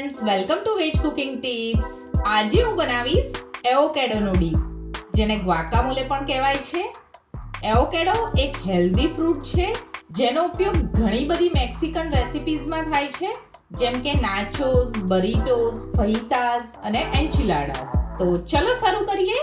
Friends welcome to veg cooking tips આજે હું બનાવીશ એવોકેડોનો ડી જેને ગ્વાકામોલે પણ કહેવાય છે. એવોકેડો એક હેલ્ધી ફ્રૂટ છે, જેનો ઉપયોગ ઘણી બધી મેક્સિકન રેસિપીઝમાં થાય છે, જેમ કે નાચોસ બરીટોસ ફહિતાસ અને એન્ચિલાડાસ તો ચલો શરૂ કરીએ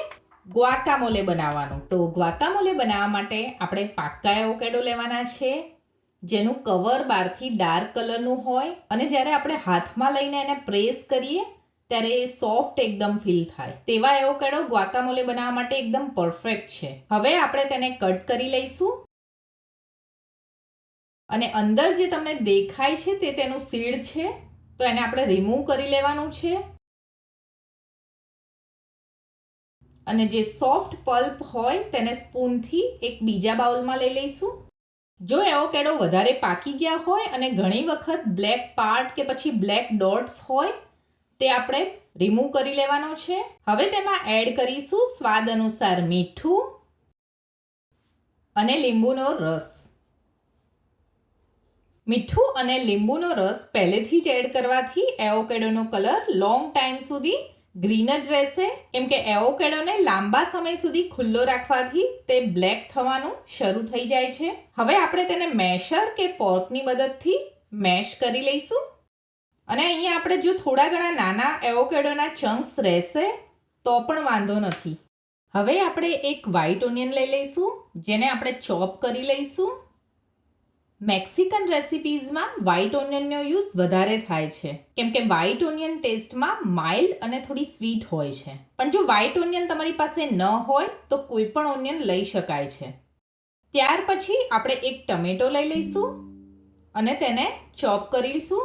ગ્વાકામોલે બનાવવાનું. તો ગ્વાકામોલે બનાવવા માટે આપણે પાક્કા એવોકેડો લેવાના છે. જેનું કવર બહારથી ડાર્ક કલરનું હોય અને જ્યારે આપણે હાથમાં લઈને એને પ્રેસ કરીએ, ત્યારે એ સોફ્ટ એકદમ ફીલ થાય. તેવા એવોકેડો ગ્વાકામોલે બનાવવા માટે એકદમ પરફેક્ટ છે. હવે આપણે તેને કટ કરી લઈશું. અને અંદર જે તમને દેખાય છે તે તેનું સીડ છે, તો એને આપણે રિમૂવ કરી લેવાનું છે. અને જે સોફ્ટ પલ્પ હોય, તેને સ્પૂનથી એક બીજા બાઉલમાં લઈ લઈશું. જો એવોકેડો વધારે પાકી ગયા હોય અને ઘણી વખત બ્લેક પાર્ટ કે પછી બ્લેક ડોટ્સ હોય, તે આપણે રિમૂવ કરી લેવાનો છે. હવે તેમાં એડ કરીશું સ્વાદ અનુસાર મીઠું અને લીંબુનો રસ. મીઠું અને લીંબુનો રસ પહેલેથી જ એડ કરવાથી એવોકેડોનો કલર લોંગ ટાઈમ સુધી ગ્રીન જ રહેશે. કેમ કે એવોકેડોને લાંબા સમય સુધી ખુલ્લો રાખવાથી તે બ્લેક થવાનું શરૂ થઈ જાય છે. હવે આપણે તેને મેશર કે ફોર્કની મદદથી મેશ કરી લઈશું. અને અહીંયા આપણે જો થોડા ઘણા નાના એવોકેડોના ચંક્સ રહેશે, તો પણ વાંધો નથી. હવે આપણે એક વ્હાઈટ ઓનિયન લઈ લઈશું, જેને આપણે ચોપ કરી લઈશું. મેક્સિકન રેસિપીઝમાં વ્હાઇટ ઓનિયનનો યુઝ વધારે થાય છે. કેમ કે વ્હાઇટ ઓનિયન ટેસ્ટમાં માઇલ્ડ અને થોડી સ્વીટ હોય છે. પણ જો વ્હાઇટ ઓનિયન તમારી પાસે ન હોય, તો કોઈ પણ ઓનિયન લઈ શકાય છે. ત્યાર પછી આપણે એક ટમેટો લઈ લઈશું અને તેને ચોપ કરીશું.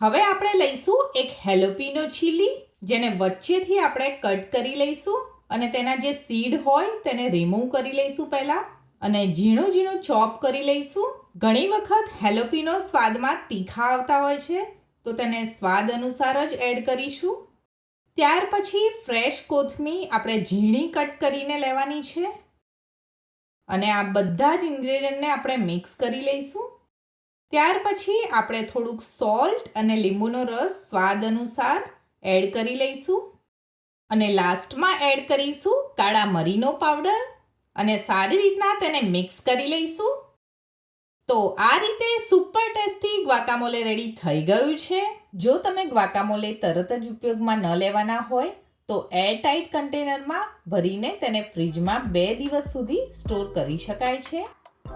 હવે આપણે લઈશું એક હેલોપીનો ચીલી જેને વચ્ચેથી આપણે કટ કરી લઈશું અને તેના જે સીડ હોય, તેને રિમૂવ કરી લઈશું પહેલાં. અને ઝીણું ઝીણું ચોપ કરી લઈશું. ઘણી વખત હેલોપીનો સ્વાદમાં તીખા આવતા હોય છે, તો તેને સ્વાદ અનુસાર જ એડ કરીશું. ત્યાર પછી ફ્રેશ કોથમી આપણે ઝીણી કટ કરીને લેવાની છે. અને આ બધા જ ઇન્ગ્રેડિયન્ટને આપણે મિક્સ કરી લઈશું. ત્યાર પછી આપણે થોડુંક સોલ્ટ અને લીંબુનો રસ સ્વાદ અનુસાર એડ કરી લઈશું. અને લાસ્ટમાં એડ કરીશું કાળા મરીનો પાવડર. અને સારી રીતના તેને મિક્સ કરી લઈશું. તો આ રીતે સુપર ટેસ્ટી ગ્વાકામોલે રેડી થઈ ગયું છે. જો તમે ગ્વાકામોલે તરત જ ઉપયોગમાં ન લેવાના હોય, તો એરટાઇટ કન્ટેનરમાં ભરીને તેને ફ્રીજમાં બે દિવસ સુધી સ્ટોર કરી શકાય છે.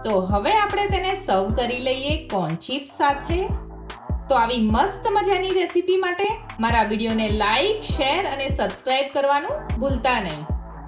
તો હવે આપણે તેને સર્વ કરી લઈએ કોર્ન ચિપ્સ સાથે. તો આવી મસ્ત મજાની રેસીપી માટે મારા વિડીયોને લાઈક શેર અને સબસ્ક્રાઈબ કરવાનું ભૂલતા નહીં.